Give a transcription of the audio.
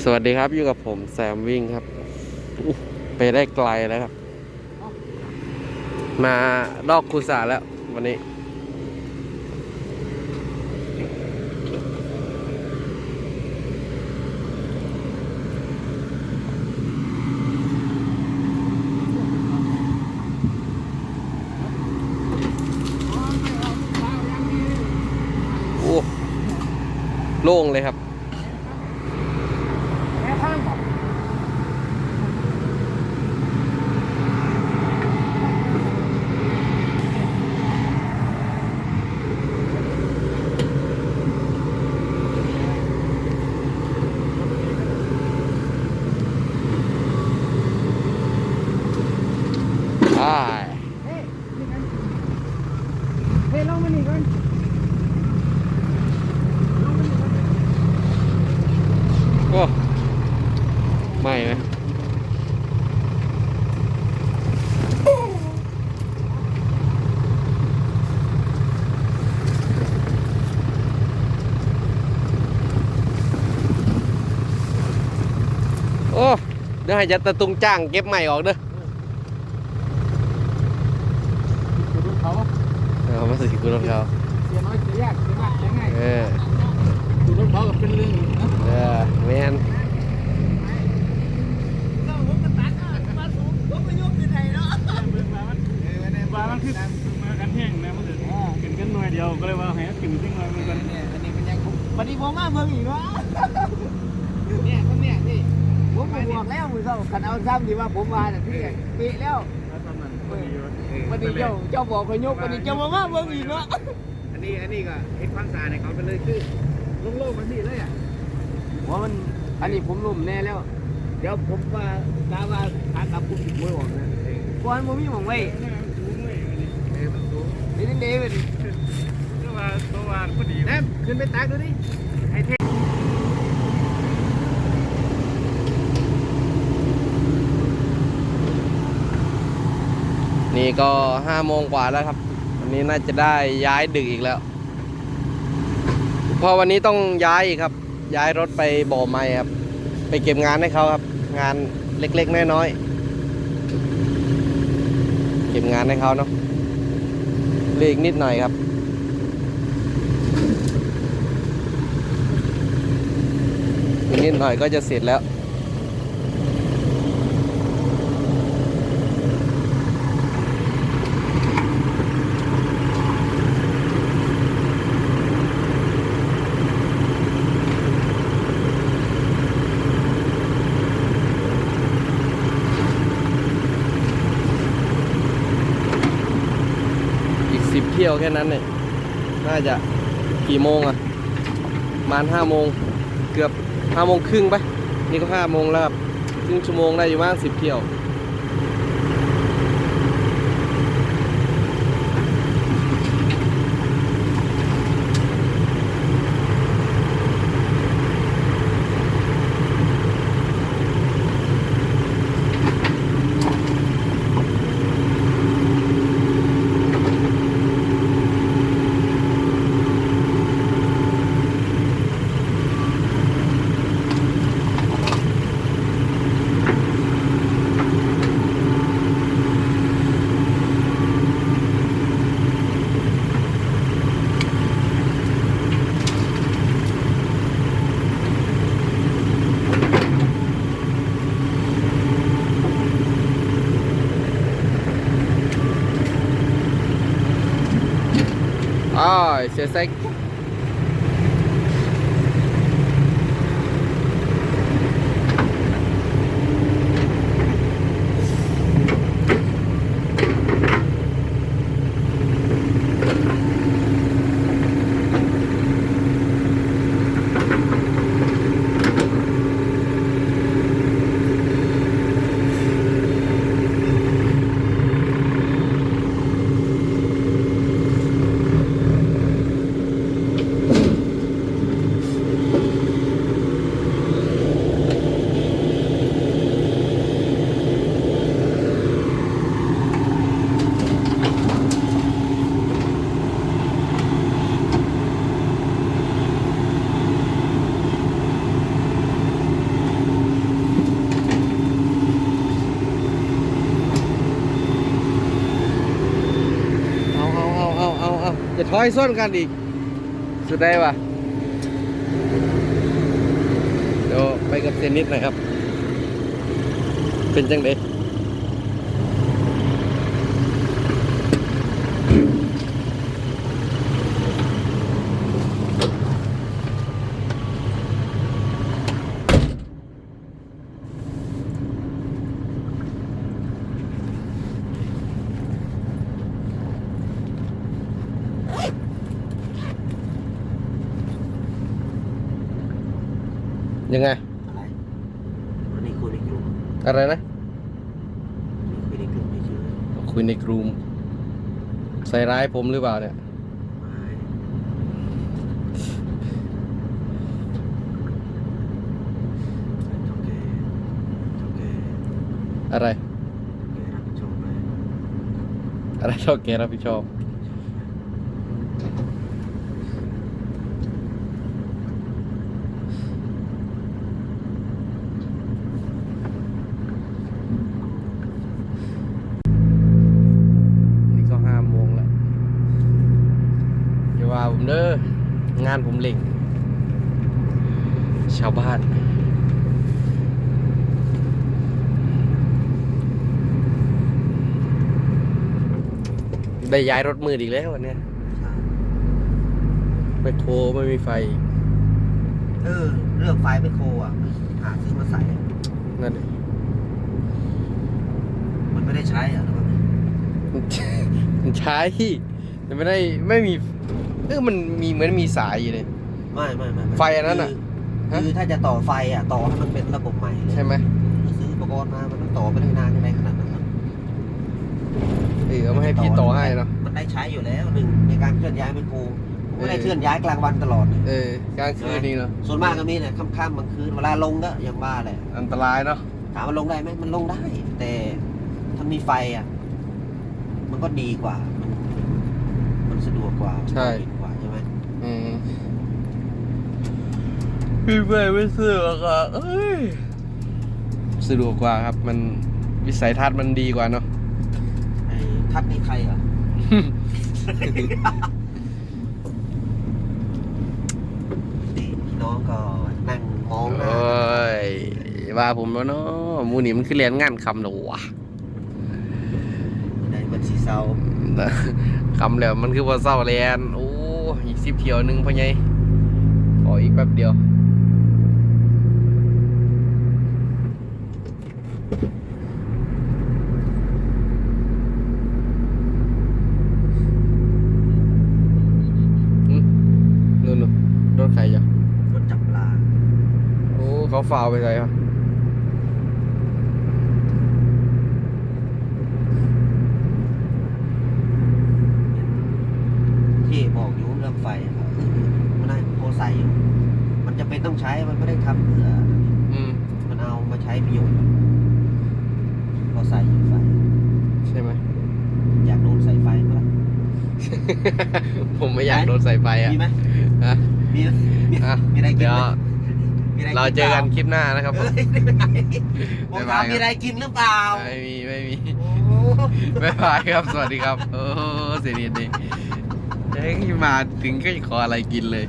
สวัสดีครับอยู่กับผมแซมวิ่งครับ ไปได้ไกลแล้วครับ มาดอกคูสาแล้ว วันนี้ โอ้โล่งเลยครับ เฮ้เฮ้ยลงมานี่ก่อนลงมานี่ก่อนโอ้ไม่ไหมโอ้เดี๋ยวให้จัดตะตุงจ้างเก็บใหม่ออกเด้อ ดูรถเขา เอามาสิกูรถเขาเสียน้อยเสียยากเสียมากเสียง่ายเออดูรถเขาก็เป็นเรื่องนะเออแมนว่ามันคือมากันแห้งนะมันถึงกินกันหน่วยเดียวก็เลยว่าให้งกินทิ้งหน่อยมันกันเนี่ยอันนี้มันยังวันนี้ผมมาเมืองอีกวะเนี่ยคนเนี่ยนี่ผมบอกแล้วมือเจ้าขันเอาซ้ำดีว่าผมมาแต่ที่เป๊ะแล้ว แล้วตอนนั้นพอดีว่าวันนี้เจ้าเจ้าบอกเขายกวันนี้เจ้ามามาเมืองอีกวะอันนี้อันนี้ก็เฮ็ดความสะอาดให้เขาไปเลยคือโล่งๆมันนี่เลยอะว่ามันอันนี้ผมลุ่มแน่แล้ว เดี๋ยวผมว่าตาว่าทางกับผมติดมวยออกนะก่อนผมมีหมองไว้สูงเลยเออมันสูงนี่นี่นี่เป็นก็ว่าตัววานพอดีแนมขึ้นไปตักดูดิให้เท นี่ก็ห้าโมงกว่าแล้วครับ วันนี้น่าจะได้ย้ายดึกอีกแล้วเพราะวันนี้ต้องย้ายอีกครับ ย้ายรถไปบ่อไม้ครับ ไปเก็บงานให้เขาครับ งานเล็กๆน้อยๆเก็บงานให้เขาเนาะเหลืออีกนิดหน่อยครับนิดหน่อยก็จะเสร็จแล้ว บเที่ยวแค่นั้นเนี่ยน่าจะกี่โมงอะประมาณห้าโมงเกือบห้าโมงครึ่งไปนี่ก็ห้าโมงแล้วครับครึ่งชั่วโมงได้อยู่บ้างสิบเที่ยว อ้าว คอยส้นกันอีก สุดได้ปะเดี๋ยวไปกับเซนิดหนะครับ เป็นจังเด ยังไง อะไรวันนี้คุยในกลุ่มอะไรนะคุยในกลุ่มไม่เชื่อคุยในกลุ่มใส่ร้ายผมหรือเปล่าเนี่ย ไม่โอเคโอเคอะไร โอเครับผิดชอบไหมอะไรชอบแกรับผิดชอบ นี่ก็ห้าโมงแล้วอย่าว่าผมเด้องานผมเล่ง ชาวบ้าน ได้ย้ายรถมืดอีกแล้ววันเนี้ยใช่ไม่โครไม่มีไฟอีกเออเรื่องไฟไม่โครอะ หาซื้อมาใส่ นั่นดิมันไม่ได้ใช้อะหรือว่าไงมันใช้ แต่ไม่ได้ไม่มี เออมันมีเหมือนมีสายอยู่เลย ไม่ไม่ไม่ม่ไฟอันนั้นน่ะคือคือถ้าจะต่อไฟอะต่อให้มันเป็นระบบใหม่เลยใช่ไหมซื้ออุปกรณ์มามันต้องต่อไปได้นานยังไงขนาดนั้นครับเออเอามาให้พี่ต่อให้เนาะมันได้ใช้อยู่แล้วหนึ่งในการเคลื่อนย้ายไมโครไม่ได้เออเคลื่อนย้ายกลางวันตลอดเลยเออกลางคืนนี่เนาะส่วนมากก็มีเนี่ยค่ำๆบางคืนเวลาลงก็อย่างว่าแหละอันตรายเนาะถามว่าลงได้ไหมมันลงได้ แต่ถ้ามีไฟอะมันก็ดีกว่ามันมัน สะดวกกว่าดีกว่าใช่ไหมอืมพี่ไปไม่เสือกอะเอ้ยสะดวกกว่าครับ มันวิสัยทัศน์มันดีกว่าเนาะ ไอ้ทัดนี่ใครเหรอนี่พี่น้องก็นั่งมองหโอน้า้ยว่าผมแล้วเนาะหมูนี่มันคือเรียนงานคำเหรอวะ ในบัญชีเซาคำแล้วมันคือว่าเศร้าเรียนโอ้อีกสิบเที่ยวหนึงพ่อใหญ่ขออีกแป๊บเดียวอืมนู่นนู่นรถใครจ้ะรถจับปลาโอ้เขาฝ่าวไปไหนอะ ที่บอกอยู่เรื่อง ไฟอะครับมันได้โพใส่อยู่มันจะเป็นต้องใช้มันไม่ได้ทำเพื่อ อืม มันเอามาใช้ประโยชน์พอใส่อยู่ไฟ ใช่ไหม อยากโดนใส่ไฟไหมล่ะผมไม่อยากโดนใส่ไฟอะมีไหมฮะมีไหมมีอะมีอะไรกินเดี๋ยวไหมมีอะไรเราเจอกันคลิปหน้านะครับเอ้ยผมถามมีอะไรกินหรือเปล่าไม่มี ไม่มี โอ้โหบ๊ายบายครับ สวัสดีครับ โอ้เสียดีดี เอ้ยมาถึงก็ขออะไรกินเลย